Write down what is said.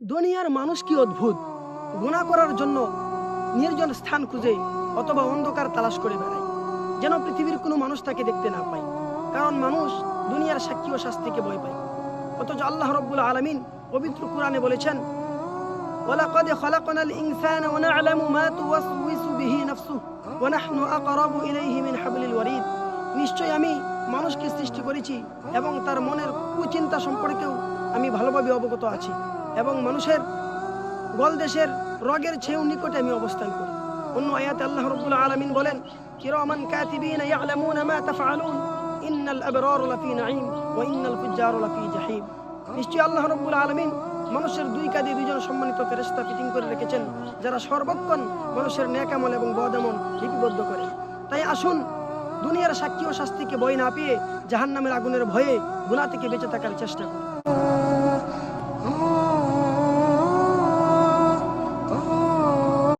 দুনিয়ার মানুষ কি অদ্ভুত গুণা করার জন্য নির্জন স্থান খুঁজে অথবা অন্ধকার তালাশ করে বেড়ায় যেন পৃথিবীর কোনো মানুষ তাকে দেখতে না পায় কারণ মানুষ দুনিয়ার সাক্ষী ও শাস্তিকে ভয় পায় অথচ আল্লাহ রব্বুল আলমিন পবিত্র কোরআনে বলেছেন ولقد خلقنا الإنسان ونعلم ما توسوس به نفسه ونحن أقرب إليه من حبل الوريد নিশ্চয় আমি মানুষকে সৃষ্টি করেছি এবং তার মনের কুচিন্তা সম্পর্কেও আমি ভালোভাবে অবগত আছি এবং মানুষের গলদেশের রগের ছেউ নিকটে আমি অবস্থান করি। অন্য আয়াতে আল্লাহ রব্বুল আলামিন বলেন, কিরামান কাতিবিনা ইয়ালামুনা মা তাফআলুন, ইন্নাল আবরার লাফি নাঈম ওয়া ইন্নাল ফুজ্জার লাফি জাহিম। নিশ্চয়ই আল্লাহ রব্বুল আলামিন মানুষের দুই কাঁধে দুইজন সম্মানিত ফেরেশতা ফিটিং করে রেখেছেন, যারা সর্বক্ষণ মানুষের ন্যাকামল এবং বদামল লিপিবদ্ধ করে। তাই আসুন, দুনিয়ার সাক্ষী ও শাস্তিকে ভয় না পেয়ে জাহান্নামের আগুনের ভয়ে গুনাহ থেকে বেঁচে থাকার চেষ্টা করি।